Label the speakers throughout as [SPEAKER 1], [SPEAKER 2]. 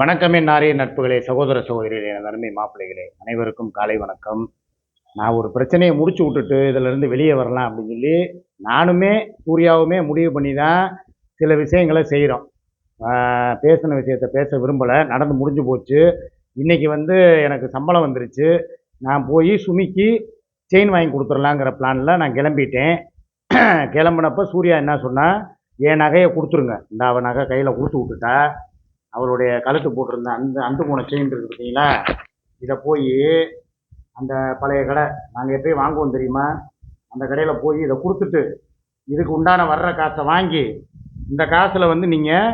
[SPEAKER 1] வணக்கமே நாரிய நட்புகளே சகோதர சகோதரிகளே நன்மை அருமை மாப்பிள்ளைகளே. அனைவருக்கும் காலை வணக்கம். நான் ஒரு பிரச்சனையை முடிச்சு விட்டுட்டு இதிலிருந்து வெளியே வரலாம் அப்படின்னு சொல்லி நானுமே சூர்யாவுமே முடிவு பண்ணி தான் சில விஷயங்களை செய்கிறோம் பேசின விஷயத்தை பேச விரும்பலை. நடந்து முடிஞ்சு போச்சு. இன்றைக்கி வந்து எனக்கு சம்பளம் வந்துருச்சு. நான் போய் சுமிக்கு செயின் வாங்கி கொடுத்துடலாங்கிற பிளானில் நான் கிளம்பிட்டேன். கிளம்புனப்போ சூர்யா என்ன சொன்னால் என் நகையை கொடுத்துருங்க. இந்த அவன் நகை கையில் கொடுத்து விட்டுட்டா. அவருடைய கழுத்து போட்டிருந்த அந்த அந்த போன செயின் இருக்குது பார்த்தீங்களா? இதை போய் அந்த பழைய கடை நாங்கள் எப்பயும் வாங்குவோம் தெரியுமா? அந்த கடையில் போய் இதை கொடுத்துட்டு இதுக்கு உண்டான வர்ற காசை வாங்கி இந்த காசில் வந்து நீங்கள்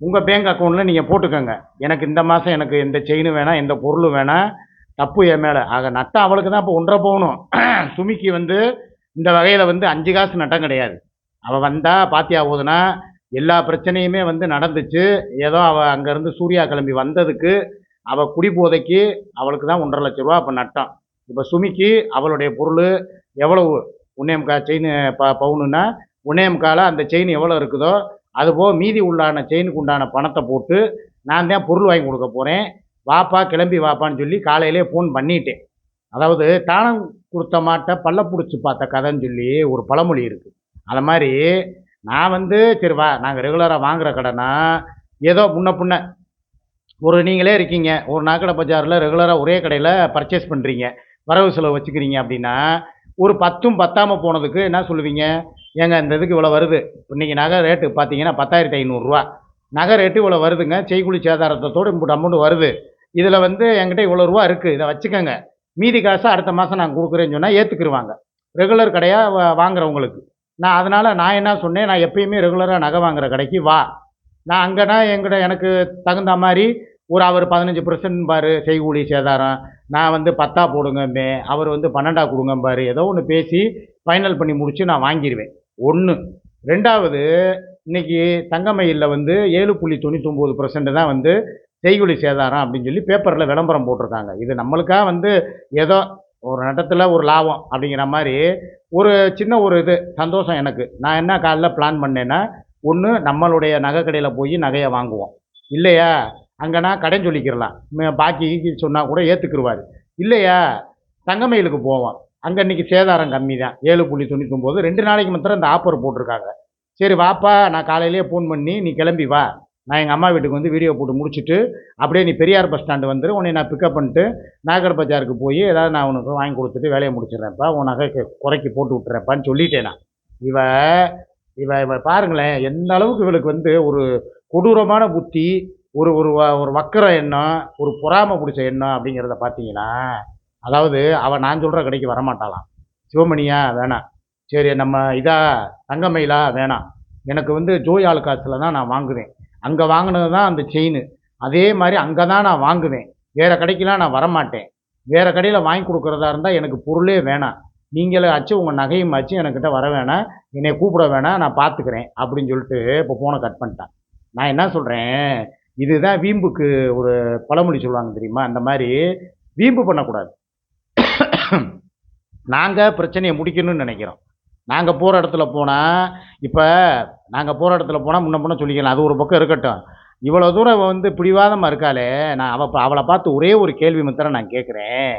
[SPEAKER 1] உங்கள் பேங்க் அக்கௌண்ட்டில் நீங்கள் போட்டுக்கோங்க. எனக்கு இந்த மாதம் எனக்கு எந்த செயினும் வேணாம் எந்த பொருளும் வேணாம் தப்பு என் மேலே. ஆக நட்டம் அவளுக்கு தான் இப்போ ஒன்றரை போகணும் சுமிக்கு வந்து இந்த வகையில் வந்து அஞ்சு காசு நட்டம் கிடையாது. அவள் வந்தால் பாத்தியா போதுனா எல்லா பிரச்சனையுமே வந்து நடந்துச்சு. ஏதோ அவள் அங்கேருந்து சூர்யா கிளம்பி வந்ததுக்கு அவள் குடிபோதைக்கு அவளுக்கு தான் ஒன்றரை லட்ச ரூபா அப்போ நட்டம். இப்போ சுமிக்கு அவளுடைய பொருள் எவ்வளவு? உன்னேம்கா செயின் ப பவுனுன்னா உன்னேம்கால அந்த செயின் எவ்வளோ இருக்குதோ அதுபோக மீதி உள்ளான செயினுக்கு உண்டான பணத்தை போட்டு நான் தான் பொருள் வாங்கி கொடுக்க போகிறேன் வாப்பா கிளம்பி வாப்பான்னு சொல்லி காலையிலே ஃபோன் பண்ணிட்டேன். அதாவது தானம் கொடுத்த மாட்டை பல்ல பிடிச்சி பார்த்த கதைன்னு சொல்லி ஒரு பழமொழி இருக்குது அது மாதிரி நான் வந்து சரி வா நாங்கள் ரெகுலராக வாங்குற கடைனா ஏதோ முன்ன பின்ன ஒரு நீங்களே இருக்கீங்க ஒரு நாக்கடை பஜாரில் ரெகுலராக ஒரே கடையில் பர்ச்சேஸ் பண்ணுறீங்க வரவு செலவு வச்சுக்கிறீங்க அப்படின்னா ஒரு பத்தும் பத்தாமல் போனதுக்கு என்ன சொல்லுவீங்க? ஏங்க இந்த இதுக்கு இவ்வளோ வருது இன்றைக்கி நகை ரேட்டு பார்த்தீங்கன்னா பத்தாயிரத்தி ஐநூறுரூவா நகை ரேட்டு இவ்வளோ வருதுங்க செய்குழி சேதாரத்தோடு இம்புட்டு அமௌண்ட் வருது. இதில் வந்து என்கிட்ட இவ்வளோ ரூபா இருக்குது இதை வச்சுக்கோங்க. மீதி காசை அடுத்த மாதம் நான் கொடுக்குறேன்னு சொன்னால் ஏற்றுக்குருவாங்க ரெகுலர் கடையாக வாங்குறவங்களுக்கு. நான் அதனால் நான் என்ன சொன்னேன்? நான் எப்பயுமே ரெகுலராக நகை வாங்குற கடைக்கு வா. நான் அங்கேனா எங்கிட்ட எனக்கு தகுந்த மாதிரி ஒரு அவர் பதினஞ்சு பர்சன்ட் பாரு செய்கூலி சேதாரம். நான் வந்து பத்தா போடுங்கம்பே அவர் வந்து பன்னெண்டா கொடுங்கம்பாரு. ஏதோ ஒன்று பேசி ஃபைனல் பண்ணி முடித்து நான் வாங்கிடுவேன் ஒன்று ரெண்டாவது இன்னைக்கு தங்கமயிலில் வந்து ஏழு புள்ளி தொண்ணூத்தொம்பது பர்சன்ட் தான் வந்து செய்கூலி சேதாரம் அப்படின்னு சொல்லி பேப்பரில் விளம்பரம் போட்டிருக்காங்க. இது நம்மளுக்காக வந்து ஏதோ ஒரு நட்டத்தில் ஒரு லாபம் அப்படிங்கிற மாதிரி ஒரு சின்ன ஒரு இது சந்தோஷம் எனக்கு. நான் என்ன காலைல பிளான் பண்ணேன்னா ஒன்று நம்மளுடைய நகை கடையில் போய் நகையை வாங்குவோம். இல்லையா? அங்கேனா கடன் சொல்லிக்கிறலாம். பாக்கி சொன்னால் கூட ஏற்றுக்குருவார் இல்லையா? தங்கமயிலுக்கு போவோம். அங்கே இன்றைக்கி சேதாரம் கம்மி தான் ஏழு புள்ளி தொண்ணூத்தொம்பது. ரெண்டு நாளைக்கு மாத்திரம் இந்த ஆஃபர் போட்டிருக்காங்க. சரி வாப்பா நான் காலையிலேயே ஃபோன் பண்ணி நீ கிளம்பி வா. நான் எங்கள் அம்மா வீட்டுக்கு வந்து வீடியோ போட்டு முடிச்சுட்டு அப்படியே நீ பெரியார் பஸ் ஸ்டாண்டு வந்துடு உன்னை நான் பிக்கப் பண்ணிட்டு நாகர் பஜாருக்கு போய் ஏதாவது நான் உனக்கு வாங்கி கொடுத்துட்டு வேலையை முடிச்சிடுறேன்ப்பா உன் நகைக்கு குறைக்கி போட்டு விட்டுறேன்ப்பான்னு சொல்லிட்டேன் நான். இவ இவ இவ பாருங்களேன் எந்த அளவுக்கு இவளுக்கு வந்து ஒரு கொடூரமான புத்தி ஒரு ஒரு ஒரு வக்கர எண்ணம் ஒரு பொறாமை பிடிச்ச எண்ணம் அப்படிங்கிறத பார்த்தீங்கன்னா அதாவது அவள் நான் சொல்கிற கடைக்கு வரமாட்டாளாம். சிவமணியா வேணாம். சரி நம்ம இதா தங்கமயிலா வேணாம். எனக்கு வந்து ஜோய் ஆளுக்காசில் தான் நான் வாங்குவேன். அங்கே வாங்கினது தான் அந்த செயின் அதே மாதிரி அங்கே தான் நான் வாங்குவேன். வேறு கடைக்கெலாம் நான் வரமாட்டேன். வேறு கடையில் வாங்கி கொடுக்குறதா இருந்தால் எனக்கு பொருளே வேணாம். நீங்களே ஆச்சு உங்கள் நகையும் ஆச்சு எனக்கிட்ட வர வேணாம். என்னை கூப்பிட வேணாம் நான் பார்த்துக்கிறேன் அப்படின்னு சொல்லிட்டு இப்போ ஃபோனை கட் பண்ணிட்டான். நான் என்ன சொல்கிறேன் இதுதான் வீம்புக்கு ஒரு பழமொழி சொல்லுவாங்க தெரியுமா? அந்த மாதிரி வீம்பு பண்ணக்கூடாது. நாங்கள் பிரச்சனையை முடிக்கணும்னு நினைக்கிறோம். நாங்கள் போகிற இடத்துல போனால் இப்போ நாங்கள் போகிற இடத்துல போனால் முன்ன முன்ன சொல்லிக்கலாம். அது ஒரு பக்கம் இருக்கட்டும். இவ்வளோ தூரம் வந்து பிடிவாதமாக இருக்காளே நான் அவள் அவளை பார்த்து ஒரே ஒரு கேள்வி மாத்திரம் நான் கேட்குறேன்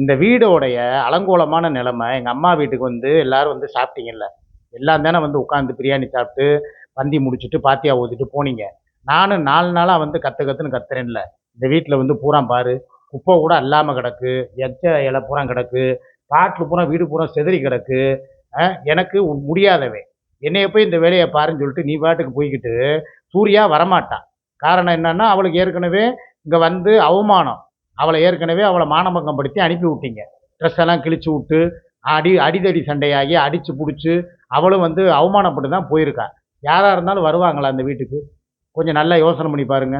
[SPEAKER 1] இந்த வீடோடைய அலங்கோலமான நிலைமை எங்கள் அம்மா வீட்டுக்கு வந்து எல்லாரும் வந்து சாப்பிட்டீங்கல்ல? எல்லாம் தானே வந்து உட்காந்து பிரியாணி சாப்பிட்டு பந்தி முடிச்சுட்டு பாத்தியா ஊற்றிட்டு போனீங்க. நானும் நாலு நாளாக வந்து கற்று கற்றுன்னு கத்துறேன்ல. இந்த வீட்டில் வந்து பூரா பாரு. குப்பை கூட அல்லாமல் கிடக்கு. எச்ச இலை பூரா கிடக்கு. காட்டில் பூரா வீடு பூரா செதறி கிடக்கு. எனக்கு உ- முடியாதவன் என்னைய போய் இந்த வேலையை பாருன்னு சொல்லிட்டு நீ பாட்டுக்கு போய்கிட்டு சூர்யா வரமாட்டான் காரணம் என்னன்னா அவளுக்கு ஏற்கனவே இங்கே வந்து அவமானம். அவளை ஏற்கனவே அவளை மானபங்கம் படுத்தி அனுப்பி விட்டீங்க. ட்ரெஸ் எல்லாம் கிழிச்சு விட்டு அடி அடிதடி சண்டையாகி அடித்து பிடிச்சி அவளும் வந்து அவமானப்பட்டு தான் போயிருக்கா. யாராக இருந்தாலும் வருவாங்களா அந்த வீட்டுக்கு? கொஞ்சம் நல்லா யோசனை பண்ணி பாருங்க.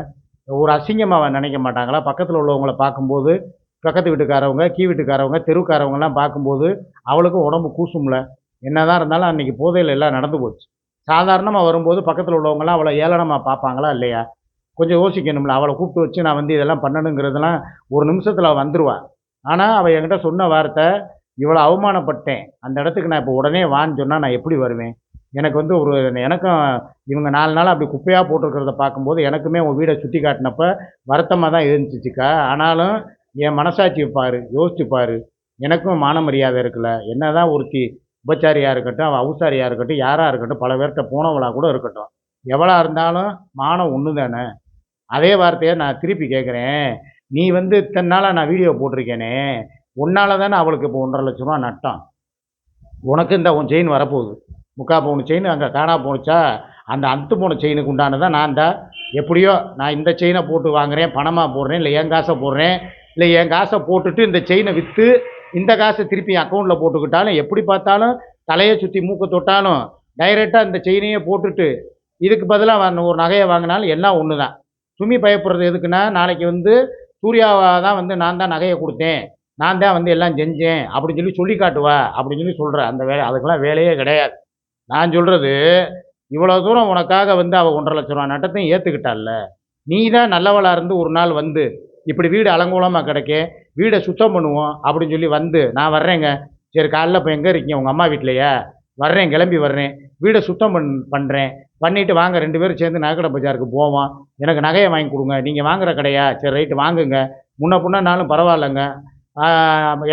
[SPEAKER 1] ஒரு அசிங்கமாக அவன் நினைக்க மாட்டாங்களா? பக்கத்தில் உள்ளவங்களை பார்க்கும்போது பக்கத்து வீட்டுக்காரவங்க கீ வீட்டுக்காரவங்க தெருவுக்காரவங்கலாம் பார்க்கும்போது அவளுக்கும் உடம்பு கூசும்ல. என்னதான் இருந்தாலும் அன்றைக்கி போதையில் எல்லாம் நடந்து போச்சு. சாதாரணமாக வரும்போது பக்கத்தில் உள்ளவங்களாம் அவ்வளோ ஏளனமாக பார்ப்பாங்களா இல்லையா? கொஞ்சம் யோசிக்கணும்ல. அவளை கூப்பிட்டு வச்சு நான் வந்து இதெல்லாம் பண்ணணுங்கிறதெல்லாம் ஒரு நிமிஷத்தில் வந்துடுவாள் வந்துடுவா ஆனால் அவள் என்கிட்ட சொன்ன வார்த்தை இவ்வளோ அவமானப்பட்டேன். அந்த இடத்துக்கு நான் இப்போ உடனே வான்னு சொன்னால் நான் எப்படி வருவேன்? எனக்கு வந்து ஒரு எனக்கும் இவங்க நாலு நாள் அப்படி குப்பையாக போட்டிருக்கிறத பார்க்கும்போது எனக்குமே உன் வீடை சுற்றி காட்டினப்ப வருத்தமாக தான் இருந்துச்சுக்கா. ஆனாலும் என் மனசாட்சியை பாரு யோசிச்சு பாரு. எனக்கும் மான மரியாதை இருக்குல்ல. என்னதான் ஒருத்தி உபச்சாரியாக இருக்கட்டும் அவுசாரியாக இருக்கட்டும் யாராக இருக்கட்டும் பல பேர்கிட்ட போனவளாக கூட இருக்கட்டும். எவ்வளோ இருந்தாலும் மானம் ஒன்று தானே அதே வார்த்தையை நான் திருப்பி கேட்குறேன் நீ வந்து இத்தனை நாளாக நான் வீடியோ போட்டிருக்கேனே உன்னால் தானே அவளுக்கு இப்போ ஒன்றரை லட்ச ரூபா நட்டம். உனக்கு இந்த உன் செயின் வரப்போகுது. முக்கா பவுன் செயின் அங்கே காணா போணுச்சா? அந்த அத்து போன செயினுக்கு உண்டானதான் நான் தான் எப்படியோ நான் இந்த செயினை போட்டு வாங்குறேன் பணமாக போடுறேன் இல்லை என் காசை போடுறேன் இல்லை என் காசை போட்டுட்டு இந்த செயினை விற்று இந்த காசை திருப்பி அக்கௌண்ட்டில் போட்டுக்கிட்டாலும் எப்படி பார்த்தாலும் தலையை சுற்றி மூக்க தொட்டாலும் டைரெக்டாக இந்த செயினையே போட்டுட்டு இதுக்கு பதிலாக ஒரு நகையை வாங்கினாலும் எல்லாம் ஒன்று தான் சுமி பயப்படுறது எதுக்குன்னா நாளைக்கு வந்து சூர்யாவாக தான் வந்து நான் தான் நகையை கொடுத்தேன். நான் தான் வந்து எல்லாம் செஞ்சேன். அப்படின்னு சொல்லி சொல்லி காட்டுவா அப்படின்னு சொல்லி சொல்கிறேன் அந்த வேலை அதுக்கெல்லாம் வேலையே கிடையாது. நான் சொல்கிறது இவ்வளோ தூரம் உனக்காக வந்து அவள் ஒன்றரை லட்ச ரூபா நட்டத்தையும் ஏற்றுக்கிட்டால நீ தான் நல்லவளாக இருந்து ஒரு நாள் வந்து இப்படி வீடு அலங்கோலமாக கிடைக்க வீடை சுத்தம் பண்ணுவோம் அப்படின்னு சொல்லி வந்து நான் வர்றேங்க. சரி காலைல இப்போ எங்கே இருக்கீங்க? உங்கள் அம்மா வீட்லையா? வர்றேன் கிளம்பி வர்றேன். வீடை சுத்தம் பண் பண்ணுறேன் பண்ணிவிட்டு வாங்க ரெண்டு பேரும் சேர்ந்து நகைக்கடை பஜாருக்கு போவோம். எனக்கு நகையை வாங்கி கொடுங்க. நீங்கள் வாங்குற கடையா? சரி ரைட்டு வாங்குங்க. முன்ன பின்னனாலும் பரவாயில்லைங்க.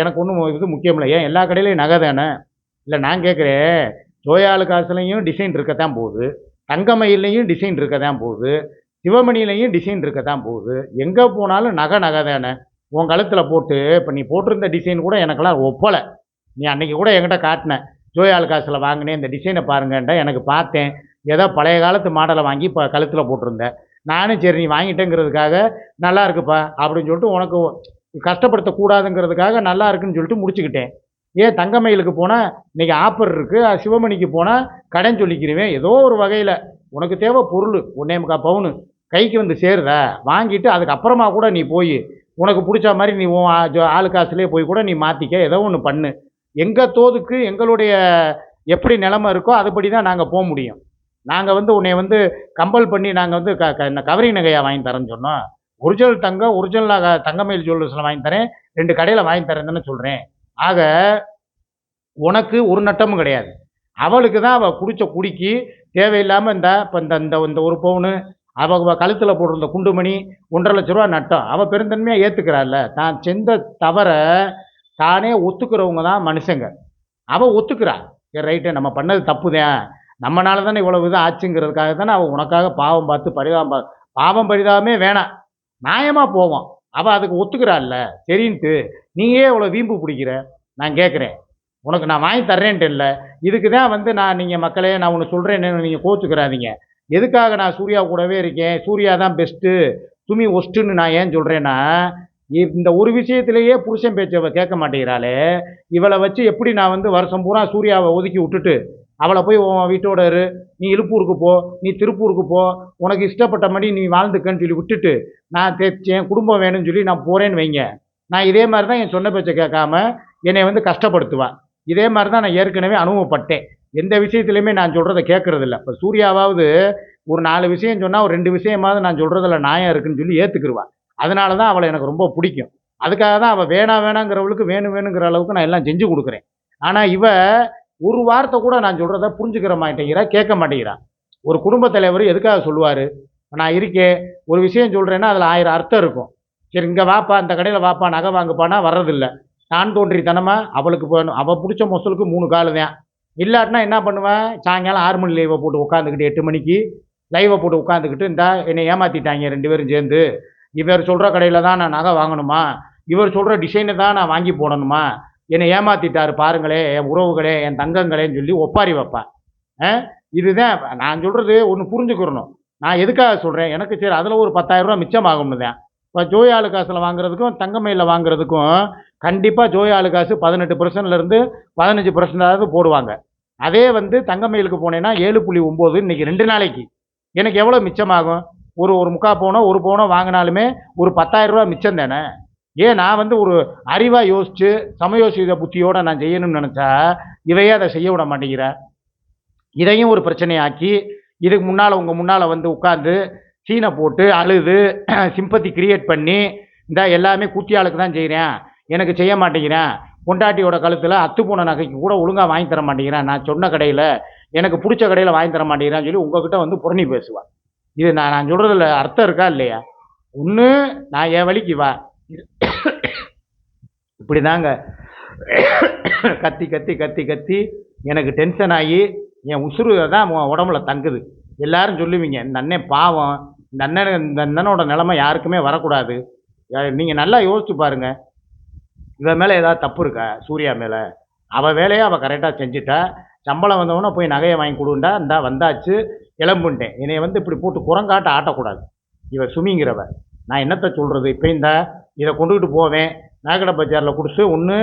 [SPEAKER 1] எனக்கு ஒன்றும் இது முக்கியம் இல்லை ஏன்? எல்லா கடையிலையும் நகை தானே? இல்லை நான் கேட்குறேன். சோயாலு காசுலையும் டிசைன் இருக்க தான் போகுது. தங்கமயிலையும் டிசைன் இருக்க தான் போகுது. சிவமணிலையும் டிசைன் இருக்க தான் போகுது. எங்கே போனாலும் நகை நகை தானே. உன் கழுத்தில் போட்டு இப்போ நீ போட்டிருந்த டிசைன் கூட எனக்கெல்லாம் ஒப்பலை. நீ அன்னைக்கு கூட என்கிட்ட காட்டினேன் ஜோயால் காசில் வாங்கினேன் இந்த டிசைனை பாருங்கன்ட்டு எனக்கு பார்த்தேன். ஏதோ பழைய காலத்து மாடலை வாங்கி இப்போ கழுத்தில் போட்டிருந்தேன் நானும் சரி நீ வாங்கிட்டேங்கிறதுக்காக நல்லா இருக்குப்பா அப்படின்னு சொல்லிட்டு உனக்கு கஷ்டப்படுத்தக்கூடாதுங்கிறதுக்காக நல்லா இருக்குன்னு சொல்லிட்டு முடிச்சுக்கிட்டேன். ஏன் தங்கமயிலுக்கு போனால் இன்னைக்கு ஆஃபர் இருக்குது சிவமணிக்கு போனால் கடன் சொல்லிக்கிறவேன் ஏதோ ஒரு வகையில். உனக்கு தேவை பொருள் உன்னே முக்கா பவுனு. கைக்கு வந்து சேருதா வாங்கிட்டு அதுக்கப்புறமா கூட நீ போய் உனக்கு பிடிச்ச மாதிரி நீ உன் ஆளு காசுலேயே போய் கூட நீ மாற்றிக்க ஏதோ ஒன்று பண்ணு. எங்கள் தோதுக்கு எங்களுடைய எப்படி நிலமை இருக்கோ அதுபடி தான் நாங்கள் போக முடியும். நாங்கள் வந்து உன்னை வந்து கம்பல் பண்ணி நாங்கள் வந்து க க இந்த கவரி நகையாக வாங்கி தரேன்னு சொன்னோம். ஒரிஜினல் தங்கம் ஒரிஜினலாக தங்கமயில் ஜுவல்லர்ஸில் வாங்கி தரேன். ரெண்டு கடையில் வாங்கி தரேன் தானே சொல்கிறேன் ஆக உனக்கு ஒரு நட்டமும் கிடையாது. அவளுக்கு தான் அவள் குடித்த குடிக்கு தேவையில்லாமல் இந்த இப்போ இந்த இந்த இந்த ஒரு பவுனு அவள் கழுத்தில் போட்டிருந்த குண்டுமணி ஒன்றரை லட்ச ரூபா நட்டம். அவள் பெருந்தன்மையாக ஏற்றுக்கிறாள்ல தான் செந்த தவற தானே ஒத்துக்கிறவங்க தான் மனுஷங்க. அவள் ஒத்துக்கிறா. ரைட்டு நம்ம பண்ணது தப்பு தான் தானே இவ்வளவு இது ஆச்சுங்கிறதுக்காக தானே அவள் உனக்காக பாவம் பார்த்து பரிதாபம் பா- பாவம் பரிதாபமே வேணாம். நியாயமாக போவோம் அவள் அதுக்கு ஒத்துக்கிறாள்ல. சரின்ட்டு நீயே இவ்வளோ வீம்பு பிடிக்கிற? நான் கேட்குறேன் உனக்கு நான் வாங்கி தர்றேன்ட்டு இல்லை. இதுக்கு தான் வந்து நான் நீங்கள் மக்களே நான் ஒன்று சொல்கிறேன்னு நீங்கள் கோச்சுக்கிறாதீங்க. எதுக்காக நான் சூர்யா கூடவே இருக்கேன்? சூர்யா தான் பெஸ்ட்டு துமி ஒஸ்ட்டுன்னு நான் ஏன் சொல்கிறேன்னா இந்த ஒரு விஷயத்திலேயே புருஷன் பேச்சை கேட்க மாட்டேங்கிறாளே. இவளை வச்சு எப்படி நான் வந்து வருஷம் பூரா சூர்யாவை ஒதுக்கி விட்டுட்டு அவளை போய் உன் வீட்டோட இரு. நீ இழுப்பூருக்கு போ நீ திருப்பூருக்கு போ. உனக்கு இஷ்டப்பட்ட மாதிரி நீ வாழ்ந்துக்கன்னு சொல்லி விட்டுட்டு நான் தே- என் குடும்பம் வேணும்னு சொல்லி நான் போகிறேன்னு வைங்க. நான் இதே மாதிரி தான் என் சொன்ன பேச்சை கேட்காம என்னை வந்து கஷ்டப்படுத்துவா. இதே மாதிரி தான் நான் ஏற்கனவே அனுபவப்பட்டேன். எந்த விஷயத்துலையுமே நான் சொல்கிறத கேட்கறதில்ல. இப்போ சூர்யாவாவது ஒரு நாலு விஷயம் சொன்னால் ஒரு ரெண்டு விஷயமாவது நான் சொல்கிறதுல நியாயம் இருக்குன்னு சொல்லி ஏற்றுக்குருவான் அதனால தான் அவளை எனக்கு ரொம்ப பிடிக்கும். அதுக்காக தான் அவள் வேணாம் வேணாங்கிறவளுக்கு வேணும் வேணுங்கிற அளவுக்கு நான் எல்லாம் செஞ்சு கொடுக்குறேன். ஆனால் இவ ஒரு வார்த்தை கூட நான் சொல்கிறத புரிஞ்சுக்கிற மாட்டேங்கிறா கேட்க மாட்டேங்கிறா. ஒரு குடும்பத் தலைவர் எதுக்காக சொல்லுவார்? நான் இருக்கேன் ஒரு விஷயம் சொல்கிறேன்னா அதில் ஆயிரம் அர்த்தம் இருக்கும். சரி இங்கே வாப்பா இந்த கடையில் வாப்பா நகை வாங்கப்பானா வர்றதில்ல. நான் தோன்றித்தனமாக அவளுக்கு போகணும். அவள் பிடிச்ச மொசலுக்கு மூணு காலு தான். இல்லாட்டினா என்ன பண்ணுவேன்? சாயங்காலம் ஆறு மணி லைவை போட்டு உட்காந்துக்கிட்டு எட்டு மணிக்கு லைவை போட்டு உட்காந்துக்கிட்டு இந்த என்னை ஏமாற்றிட்டாங்க ரெண்டு பேரும் சேர்ந்து. இவர் சொல்கிற கடையில் தான் நான் நகை வாங்கணுமா? இவர் சொல்கிற டிசைனை தான் நான் வாங்கி போடணுமா? என்னை ஏமாற்றிட்டாரு பாருங்களே என் உறவுகளே என் தங்கங்களேன்னு சொல்லி ஒப்பாரி வைப்பேன் ஆ? இதுதான் நான் சொல்கிறது ஒன்று புரிஞ்சுக்கிறணும் நான் எதுக்காக சொல்கிறேன் எனக்கு சரி அதில் ஒரு பத்தாயிரம் ரூபா மிச்சமாகும்னு தான். இப்போ ஜோயாலு காசில் வாங்குறதுக்கும் தங்கமயிலில் வாங்குறதுக்கும் கண்டிப்பாக ஜோய் காசு பதினெட்டு பர்சன்ட்லேருந்து பதினஞ்சு பர்சன்டாவது போடுவாங்க. அதே வந்து தங்கமயிலுக்கு போனேன்னா ஏழு புள்ளி ஒம்பது இன்னைக்கு ரெண்டு நாளைக்கு. எனக்கு எவ்வளோ மிச்சமாகும்? ஒரு ஒரு முக்கா பவுனோ ஒரு பவுனோ வாங்கினாலுமே ஒரு பத்தாயிரம் ரூபா மிச்சம் தானே? ஏன் நான் வந்து ஒரு அறிவாக யோசித்து சமயோசித புத்தியோடு நான் செய்யணும்னு நினச்சா இதையே அதை செய்ய விட மாட்டேங்கிறேன் இதையும் ஒரு பிரச்சனையாக்கி இதுக்கு முன்னால் உங்கள் முன்னால் வந்து உட்காந்து சீனை போட்டு அழுது சிம்பத்தி கிரியேட் பண்ணி இந்த எல்லாமே குத்தியாளுக்கு தான் செய்கிறேன் எனக்கு செய்ய மாட்டேங்கிறேன். பொண்டாட்டியோட கழுத்தில் அத்து போன நகைக்கு கூட ஒழுங்காக வாங்கி தர மாட்டேங்கிறேன். நான் சொன்ன கடையில் எனக்கு பிடிச்ச கடையில் வாங்கி தர மாட்டேங்கிறான்னு சொல்லி உங்ககிட்ட வந்து புரணி பேசுவாள் இது நான் நான் சொல்கிறதுல அர்த்தம் இருக்கா இல்லையா? ஒன்று நான் என் வழிக்கு வா. இப்படி தாங்க கத்தி கத்தி கத்தி கத்தி எனக்கு டென்ஷன் ஆகி என் உசுறு தான் உன் உடம்புல தங்குது. எல்லாரும் சொல்லுவீங்க இந்த அண்ணன் பாவம். இந்த அண்ணன் இந்த அண்ணனோட நிலமை யாருக்குமே வரக்கூடாது. நீங்கள் நல்லா யோசிச்சு பாருங்க. இவன் மேலே ஏதாவது தப்பு இருக்கா சூர்யா மேலே? அவள் வேலையை அவள் கரெக்டாக செஞ்சுட்டா சம்பளம் வந்தவொடனே போய் நகையை வாங்கி கொடுண்டா இந்தா வந்தாச்சு கிளம்புன்ட்டேன் என்னை வந்து இப்படி போட்டு குரங்காட்ட ஆட்டக்கூடாது. இவன் சுமிங்கிறவ. நான் என்னத்தை சொல்கிறது இப்போ இந்த இதை கொண்டுக்கிட்டு போவேன். நகைக்கடை பஜாரில் கொடுத்து ஒன்று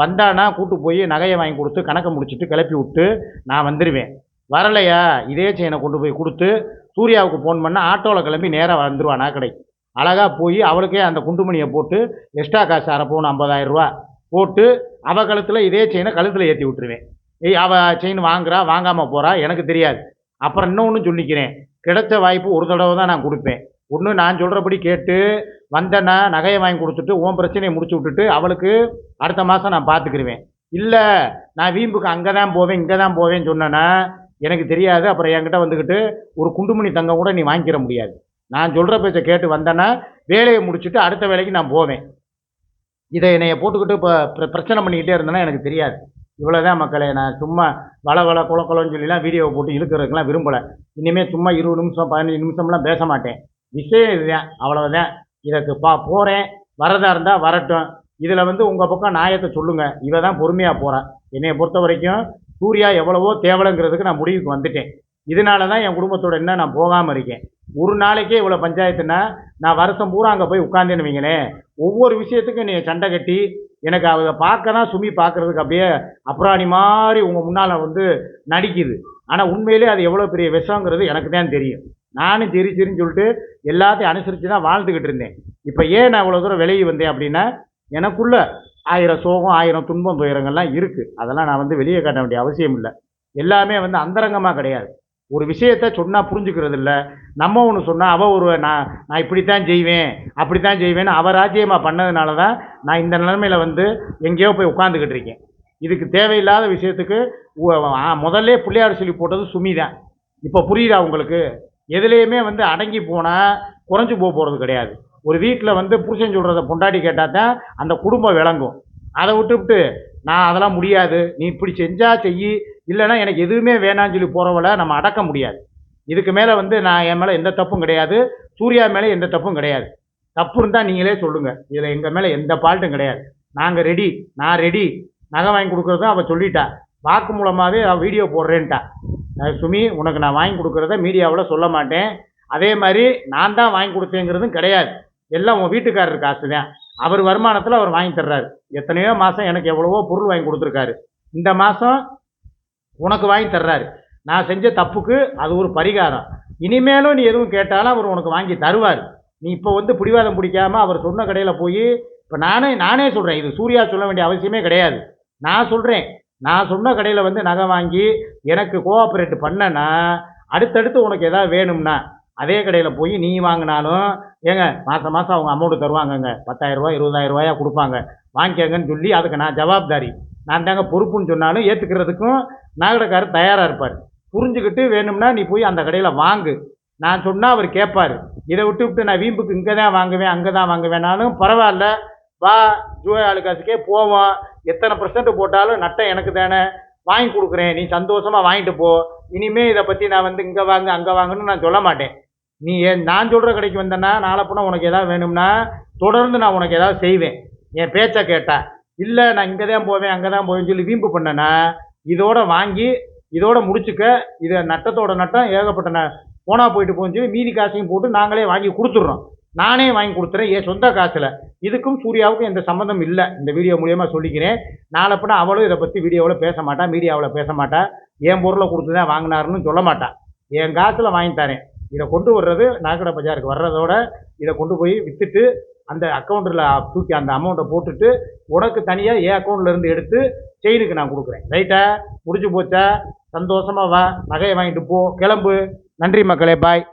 [SPEAKER 1] வந்தானா கூட்டு போய் நகையை வாங்கி கொடுத்து கணக்கை முடிச்சிட்டு கிளப்பி விட்டு நான் வந்துடுவேன் வரலையா? இதே செயினை கொண்டு போய் கொடுத்து சூர்யாவுக்கு ஃபோன் பண்ணால் ஆட்டோவில் கிளம்பி நேராக வந்துடுவா நகைக்கடைக்கு அழகாக போய் அவளுக்கே அந்த குண்டுமணியை போட்டு எக்ஸ்ட்ரா காசு அரைப்போன்னு பவுன் ஐம்பதாயிரம் ரூபா போட்டு அவ கழுத்தில் இதே செயினை கழுத்தில் ஏற்றி விட்டுருவேன். ஏய் அவ செயின் வாங்குறா வாங்காமல் போகிறா எனக்கு தெரியாது. அப்புறம் இன்னொன்று சொல்லிக்கிறேன். கிடைச்ச வாய்ப்பு ஒரு தடவை தான் நான் கொடுப்பேன். ஒன்று நான் சொல்கிறபடி கேட்டு வந்தேன்னா நகையை வாங்கி கொடுத்துட்டு உன் பிரச்சனையை முடிச்சு விட்டுட்டு அவளுக்கு அடுத்த மாதம் நான் பார்த்துக்கிருவேன் இல்லை நான் வீம்புக்கு அங்கே தான் போவேன் இங்கே தான் போவேன்னு சொன்னேன்னா எனக்கு தெரியாது. அப்புறம் என்கிட்ட வந்துக்கிட்டு ஒரு குண்டுமணி தங்கம் கூட நீ வாங்கிக்கிற முடியாது. நான் சொல்கிற பேச்சை கேட்டு வந்தேன்னா வேலையை முடிச்சுட்டு அடுத்த வேலைக்கு நான் போவேன். இதை என்னைய போட்டுக்கிட்டு இப்போ பிர- பிரச்சனை பண்ணிக்கிட்டே இருந்தேன்னா எனக்கு தெரியாது. இவ்வளோதான் மக்களே நான் சும்மா வள வள குல சொல்லிலாம் வீடியோவை போட்டு இழுக்கிறதுக்கெலாம் விரும்பலை. இனிமேல் சும்மா இருபது நிமிஷம் பதினஞ்சு நிமிஷம்லாம் பேச மாட்டேன். விஷயம் இதுதான். அவ்வளவுதான். இதற்கு பா போகிறேன் வரதா இருந்தால் வரட்டும். இதில் வந்து உங்கள் பக்கம் நாயத்தை சொல்லுங்கள் இவ தான் பொறுமையாக போகிறான் என்னையை பொறுத்த வரைக்கும் சூர்யா எவ்வளவோ தேவலைங்கிறதுக்கு நான் முடிவுக்கு வந்துட்டேன். இதனால தான் என் குடும்பத்தோட என்ன நான் போகாமல் இருக்கேன். ஒரு நாளைக்கே இவ்வளோ பஞ்சாயத்துனா நான் வருஷம் பூரா அங்கே போய் உட்காந்துன்னு வைங்களேன். ஒவ்வொரு விஷயத்துக்கும் நீ சண்டை கட்டி எனக்கு அதை பார்க்க தான் சுமி பார்க்கறதுக்கு அப்படியே அப்ராணி மாதிரி உங்கள் முன்னால் வந்து நடிக்குது. ஆனால் உண்மையிலே அது எவ்வளோ பெரிய விஷங்கிறது எனக்கு தான் தெரியும். நானும் சரி சரின்னு சொல்லிட்டு எல்லாத்தையும் அனுசரித்து தான் வாழ்ந்துக்கிட்டு இருந்தேன். இப்போ ஏன் நான் இவ்வளோ தூரம் விலகி வந்தேன் அப்படின்னா எனக்குள்ள ஆயிரம் சோகம் ஆயிரம் துன்பம் துயரங்கள்லாம் இருக்குது அதெல்லாம் நான் வந்து வெளியே காட்ட வேண்டிய அவசியம் இல்லை. எல்லாமே வந்து அந்தரங்கமாக கிடையாது. ஒரு விஷயத்த சொன்னால் புரிஞ்சுக்கிறது இல்லை நம்ம ஒன்று சொன்னால் அவள் ஒரு நான் நான் இப்படித்தான் செய்வேன் அப்படித்தான் செய்வேன்னு அவள் ராஜ்யமாக பண்ணதுனால தான் நான் இந்த நிலைமையில் வந்து எங்கேயோ போய் உட்காந்துக்கிட்டு இருக்கேன். இதுக்கு தேவையில்லாத விஷயத்துக்கு முதல்ல பிள்ளையார் சொல்லி போட்டது சுமி தான். இப்போ புரியுதா உங்களுக்கு? எதுலேயுமே வந்து அடங்கி போனால் குறைஞ்சு போக போகிறது கிடையாது. ஒரு வீட்டில் வந்து புருஷன் சொல்கிறத பொண்டாட்டி கேட்டால் தான் அந்த குடும்பம் விளங்கும். அதை விட்டுவிட்டு நான் அதெல்லாம் முடியாது. நீ இப்படி செஞ்சால் செய் இல்லைன்னா எனக்கு எதுவுமே வேணாம்னு சொல்லி போகிறவள நம்ம அடக்க முடியாது. இதுக்கு மேலே வந்து நான் என் மேலே எந்த தப்பும் கிடையாது. சூர்யா மேலே எந்த தப்பும் கிடையாது. தப்பு இருந்தால் நீங்களே சொல்லுங்கள் இதில் எங்கள் மேலே எந்த ஃபால்ட்டும் கிடையாது. நாங்கள் ரெடி நான் ரெடி நகை வாங்கி கொடுக்குறதும் அவள் சொல்லிட்டா. வாக்கு மூலமாகவே அவள் வீடியோ போடுறேன்ட்டா. சுமி உனக்கு நான் வாங்கி கொடுக்குறத மீடியாவில் சொல்ல மாட்டேன். அதே மாதிரி நான் தான் வாங்கி கொடுத்தேங்கிறதும் கிடையாது. எல்லாம் உன் வீட்டுக்காரர் காசு தான் அவர் வருமானத்தில் அவர் வாங்கி தர்றாரு. எத்தனையோ மாதம் எனக்கு எவ்வளவோ பொருள் வாங்கி கொடுத்துருக்காரு. இந்த மாதம் உனக்கு வாங்கி தர்றாரு. நான் செஞ்ச தப்புக்கு அது ஒரு பரிகாரம். இனிமேலும் நீ எதுவும் கேட்டாலும் அவர் உனக்கு வாங்கி தருவார். நீ இப்போ வந்து பிடிவாதம் பிடிக்காம அவர் சொன்ன கடையில் போய் இப்போ நானே நானே சொல்கிறேன் இது சூர்யா சொல்ல வேண்டிய அவசியமே கிடையாது. நான் சொல்கிறேன் நான் சொன்ன கடையில் வந்து நகை வாங்கி எனக்கு கோஆப்ரேட் பண்ணனா அடுத்தடுத்து உனக்கு எதாவது வேணும்னா அதே கடையில் போய் நீ வாங்கினாலும் ஏங்க மாதம் மாதம் அவங்க அமௌண்ட் தருவாங்கங்க. பத்தாயிரம் ரூபாய் இருபதாயிரம் ரூபாயா கொடுப்பாங்க. வாங்கிக்கங்கன்னு சொல்லி அதுக்கு நான் ஜவாப்தாரி. நான் தாங்க பொறுப்புன்னு சொன்னாலும் ஏற்றுக்கிறதுக்கும் நாகடக்காரர் தயாராக இருப்பார். புரிஞ்சுக்கிட்டு வேணும்னா நீ போய் அந்த கடையில் வாங்கு. நான் சொன்னால் அவர் கேட்பார் இதை விட்டு விட்டு நான் வீம்புக்கு இங்கே தான் வாங்குவேன் அங்கே தான் வாங்குவேனாலும் பரவாயில்ல. வா ஜூலை ஆளுக்காசுக்கே போவோம். எத்தனை பர்சன்ட் போட்டாலும் நட்டம் எனக்கு தானே. வாங்கி கொடுக்குறேன். நீ சந்தோஷமாக வாங்கிட்டு போ. இனிமேல் இதை பற்றி நான் வந்து இங்கே வாங்க அங்கே வாங்குன்னு நான் சொல்ல மாட்டேன். நீ ஏன் நான் சொல்கிற கடைக்கு வந்தேன்னா நாளைப்புனா உனக்கு எதாவது வேணும்னா தொடர்ந்து நான் உனக்கு ஏதாவது செய்வேன். என் பேச்சை கேட்டேன் இல்லை நான் இங்கே தான் போவேன் அங்கே தான் போவேன்னு சொல்லி வீம்பு பண்ணேன்னா இதோட வாங்கி இதோட முடிச்சுக்க இது நட்டத்தோட நட்டம் ஏகப்பட்ட ந போனால் போயிட்டு போன்னு சொல்லி மீதி காசையும் போட்டு நாங்களே வாங்கி கொடுத்துட்றோம். நானே வாங்கி கொடுத்துறேன் என் சொந்த காசில். இதுக்கும் சூர்யாவுக்கும் எந்த சம்மந்தம் இல்லை. இந்த வீடியோ மூலியமாக சொல்லிக்கிறேன். நாளைப்பின அவளும் இதை பற்றி வீடியோவில் பேச மாட்டான் மீடியாவில் பேச மாட்டான் என் பொருளை கொடுத்து தான் வாங்கினாருன்னு சொல்ல மாட்டான் என் காசில் வாங்கி தரேன். இதை கொண்டு வர்றது நாகட பஜாருக்கு வர்றதோட இதை கொண்டு போய் விற்றுட்டு அந்த அக்கௌண்ட்டில் தூக்கி அந்த அமௌண்ட்டை போட்டுட்டு உனக்கு தனியாக என் அக்கௌண்ட்லேருந்து எடுத்து செயினுக்கு நான் கொடுக்குறேன். ரைட்டா முடிஞ்சு போச்சா? சந்தோஷமாக வா. நகையை வாங்கிட்டு போ. கிளம்பு. நன்றி மக்களே. பாய்